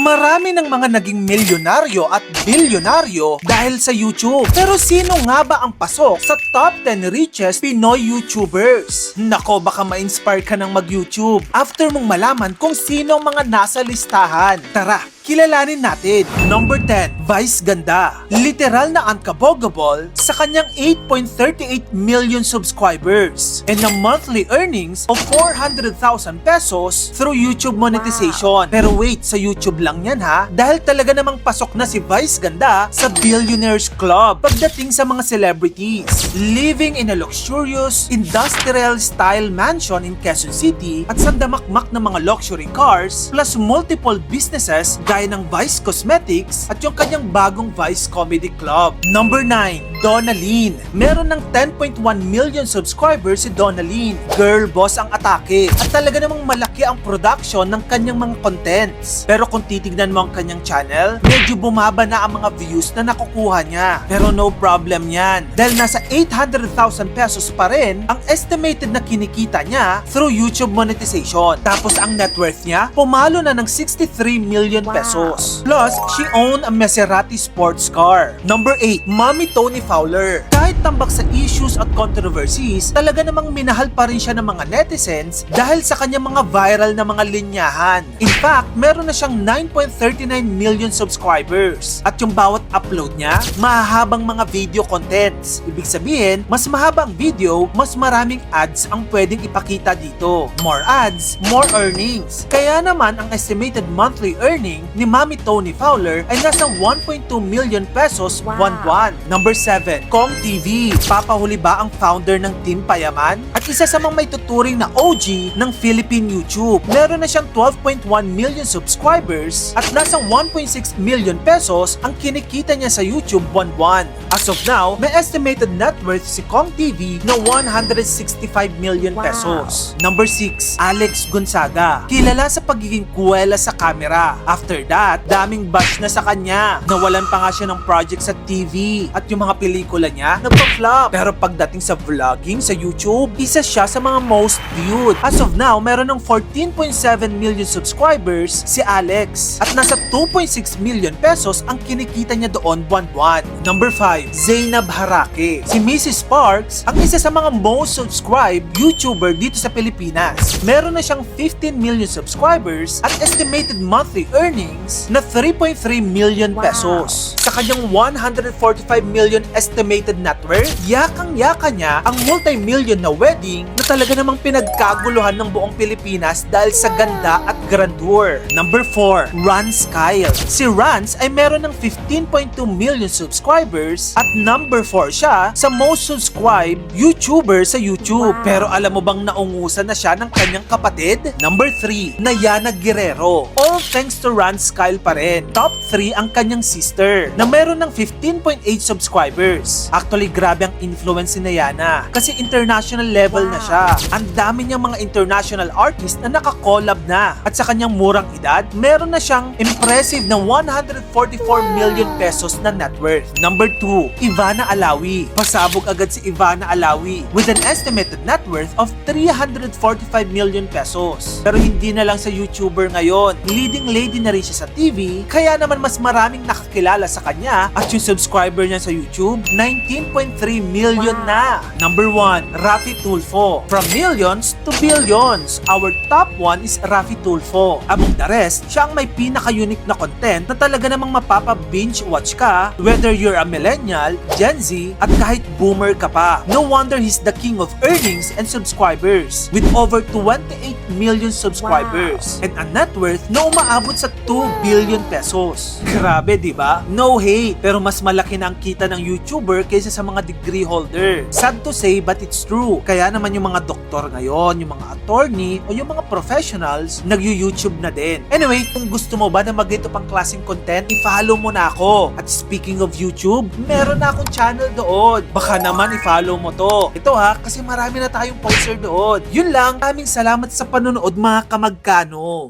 Marami ng mga naging milyonaryo at bilyonaryo dahil sa YouTube. Pero sino nga ba ang pasok sa top 10 richest Pinoy YouTubers? Nako, baka ma-inspire ka ng mag-YouTube after mong malaman kung sino ang mga nasa listahan. Tara, kilalanin natin. Number 10, Vice Ganda. Literal na unkabogable sa kanyang 8.38 million subscribers and a monthly earnings of 400,000 pesos through YouTube monetization. Pero wait, sa YouTube lang yan ha. Dahil talaga namang pasok na si Vice Ganda sa Billionaires Club pagdating sa mga celebrities. Living in a luxurious, industrial-style mansion in Quezon City at sandamakmak ng mga luxury cars plus multiple businesses gaya ng Vice Cosmetics at yung kanyang bagong Vice Comedy Club. Number 9, Donna Lynn. Meron ng 10.1 million subscribers si Donna Lynn. Girl boss ang atake at talaga namang malaki ang production ng kanyang mga contents. Pero kung titignan mo ang kanyang channel, medyo bumaba na ang mga views na nakukuha niya. Pero no problem yan dahil nasa 800,000 pesos pa rin ang estimated na kinikita niya through YouTube monetization. Tapos ang net worth niya, pumalo na ng 63 million pesos. Plus, she owned a Maserati sports car. Number 8, Mommy Tony Fowler. Kahit tambak sa issues at controversies, talaga namang minahal pa rin siya ng mga netizens dahil sa kanyang mga viral na mga linyahan. In fact, meron na siyang 9.39 million subscribers. At yung bawat upload niya, mahahabang mga video contents. Ibig sabihin, mas mahaba ang video, mas maraming ads ang pwedeng ipakita dito. More ads, more earnings. Kaya naman ang estimated monthly earning ni Mami Tony Fowler ay nasa 1.2 million pesos Wow. buwan-buwan. Number 7, Kong TV. Papahuli ba ang founder ng Team Payaman? At isa sa mga may tuturing na OG ng Philippine YouTube. Meron na siyang 12.1 million subscribers at nasa 1.6 million pesos ang kinikita niya sa YouTube buwan-buwan. As of now, may estimated net worth si Kong TV na 165 million Wow. pesos. Number 6, Alex Gonzaga. Kilala sa pagiging kuwela sa camera. After that, daming bash na sa kanya. Nawalan pa nga siya ng project sa TV at yung mga pelikula niya nagpa-flop. Pero pagdating sa vlogging sa YouTube, isa siya sa mga most viewed. As of now, meron ng 14.7 million subscribers si Alex at nasa 2.6 million pesos ang kinikita niya doon buwan-buwan. Number 5, Zainab Harake. Si Mrs. Sparks ang isa sa mga most subscribed YouTuber dito sa Pilipinas. Meron na siyang 15 million subscribers at estimated monthly earnings na 3.3 million Wow. pesos. Sa kanyang 145 million estimated net worth, yakang-yaka niya ang multi-million na wedding na talaga namang pinagkaguluhan ng buong Pilipinas dahil sa ganda at grandeur. Number 4, Rans Kyle. Si Rans ay meron ng 15.2 million subscribers at number 4 siya sa most subscribed YouTuber sa YouTube. Wow. Pero alam mo bang naungusan na siya ng kanyang kapatid? Number 3, Nayana Guerrero. All thanks to Rans Kyle pa rin. Top 3 ang kanyang sister na meron ng 15.8 subscribers. Actually, grabe ang influence ni Nayana kasi international level na Wow. siya. Ang dami niyang mga international artist na nakakollab na. At sa kanyang murang edad, meron na siyang impressive na 144 million pesos na net worth. Number 2, Ivana Alawi. Pasabog agad si Ivana Alawi with an estimated net worth of 345 million pesos. Pero hindi na lang sa YouTuber ngayon. Leading lady na rin siya sa TV, kaya naman mas maraming nakakilala sa kanya at yung subscriber niya sa YouTube, 19.3 million Wow. na. Number 1, Rafi Tulfo. From millions to billions, our top one is Rafi Tulfo. Among the rest, siya ang may pinaka-unique na content na talaga namang mapapa-binge watch ka whether you're a millennial, Gen Z, at kahit boomer ka pa. No wonder he's the king of earnings and subscribers with over 28 million subscribers and a net worth na umaabot sa 2 billion pesos. Grabe, di ba? No hate, pero mas malaki na ang kita ng YouTuber kaysa sa mga degree holder. Sad to say, but it's true. Kaya naman yung mga doktor ngayon, yung mga attorney, o yung mga professionals, nag-YouTube na din. Anyway, kung gusto mo ba na mag-ito pang klaseng content, i-follow mo na ako. At speaking of YouTube, meron na akong channel doon. Baka naman i-follow mo to. Ito ha, kasi marami na tayong poster doon. Yun lang, aming salamat sa panonood mga kamagkano.